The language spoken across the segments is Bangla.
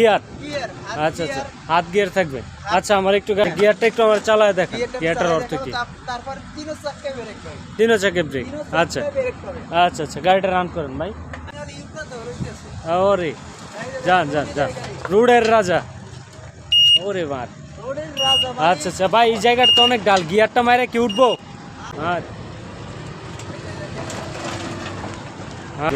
গিয়ার? আচ্ছা আচ্ছা হাত গিয়ার থাকবে। আচ্ছা আমার একটু গিয়ারটা একটু আমার চালায় দেখেন। গিয়ারটার অর্থ কি? তিনও চাকে ব্রেক আচ্ছা। আচ্ছা আচ্ছা গাড়িটা রান করেন ভাই। ওরে যান যান যান। রোডের রাজা। ওরে মার আচ্ছা আচ্ছা ভাই এই জায়গাটা তো অনেক ডাল। গিয়ারটা মারে কি উঠবো? হ্যাঁ হ্যাঁ।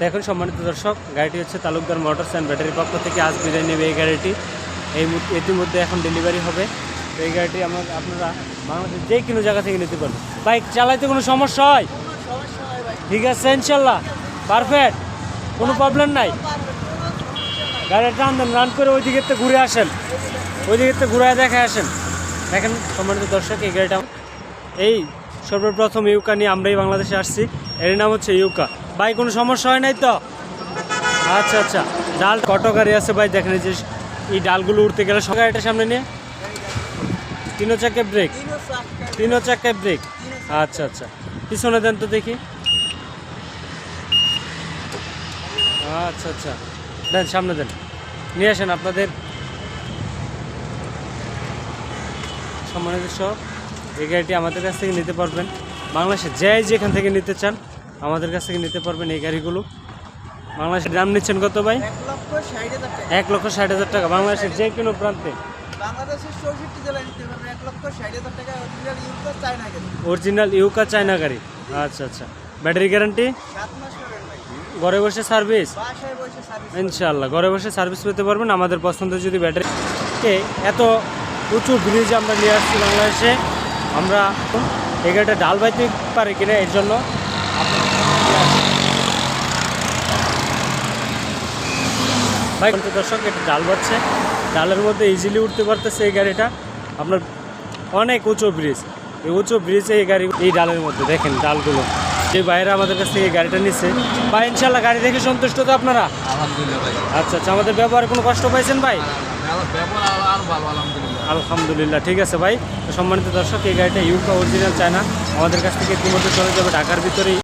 দেখুন, সম্মানিত দর্শক, গাড়িটি হচ্ছে তালুকদার মোটরস অ্যান্ড ব্যাটারির পক্ষ থেকে আজ বিরিয়ানি নেবে এই গাড়িটি। এই ইতিমধ্যে এখন ডেলিভারি হবে। তো এই গাড়িটি আমার, আপনারা বাংলাদেশের যে কোনো জায়গা থেকে নিতে পারবেন। বাইক চালাইতে কোনো সমস্যা হয়? ঠিক আছে, ইনশাল্লাহ। পারফেক্ট কোনো প্রবলেম নাই। গাড়িটা টান দেন রান করে ওই দিকের ঘুরে আসেন। ওই দিকের ঘুরে দেখে আসেন। দেখেন, সম্মানিত দর্শক, এই গাড়িটা এই সর্বপ্রথম ইউকা নিয়ে আমরাই বাংলাদেশে আসছি। এর নাম হচ্ছে ইউকা। ভাই, কোনো সমস্যা হয় নাই তো? আচ্ছা আচ্ছা। ডাল কত গাড়ি আছে ভাই, দেখেন যে এই ডালগুলো উঠতে গেলে সব গাড়িটার সামনে নিয়ে। তিনো চাকে ব্রেক তিনও চাকায় ব্রেক আচ্ছা আচ্ছা। পিছনে দেন তো দেখি। আচ্ছা আচ্ছা। দেন, সামনে দেন। নিয়ে আসেন আপনাদের। সম্মানিত সব এই গাড়িটি আমাদের কাছ থেকে নিতে পারবেন। বাংলাদেশে যে যেখান থেকে নিতে চান আমাদের কাছ থেকে নিতে পারবেন এই গাড়িগুলো। বাংলাদেশের দাম নিচ্ছেন কত ভাই? এক লক্ষ ষাট হাজার টাকা। বাংলাদেশের যে কোনো প্রান্তে। অরিজিনাল ইউকা চায়না গাড়ি। আচ্ছা আচ্ছা। ব্যাটারি গ্যারান্টি ঘরে বসে সার্ভিস ইনশাআল্লাহ ঘরে বসে সার্ভিস পেতে পারবেন। আমাদের পছন্দ যদি ব্যাটারিকে এত উঁচু ব্রিজ আমরা নিয়ে আসছি বাংলাদেশে আমরা এই গাড়িটা ডাল বাইতে পারে কিনা এর জন্য। ভাই দর্শক এটা ডাল বাড়ছে। ডালের মধ্যে ইজিলি উঠতে পারতেছে এই গাড়িটা। আপনার অনেক উঁচু ব্রিজ এই উঁচু ব্রিজে এই গাড়ি এই ডালের মধ্যে দেখেন ডালগুলো যে বাইরে আমাদের কাছ থেকে এই গাড়িটা নিচ্ছে ভাই ইনশাল্লাহ গাড়ি দেখে সন্তুষ্ট তো আপনারা? আচ্ছা আচ্ছা আমাদের ব্যবহারে কোনো কষ্ট পাইছেন ভাই? আলহামদুলিল্লাহ। ঠিক আছে ভাই। সম্মানিত দর্শক এই গাড়িটা ইউকা অরিজিনাল চায় না আমাদের কাছ থেকে ইতিমধ্যে চলে যাবে ঢাকার ভিতরেই।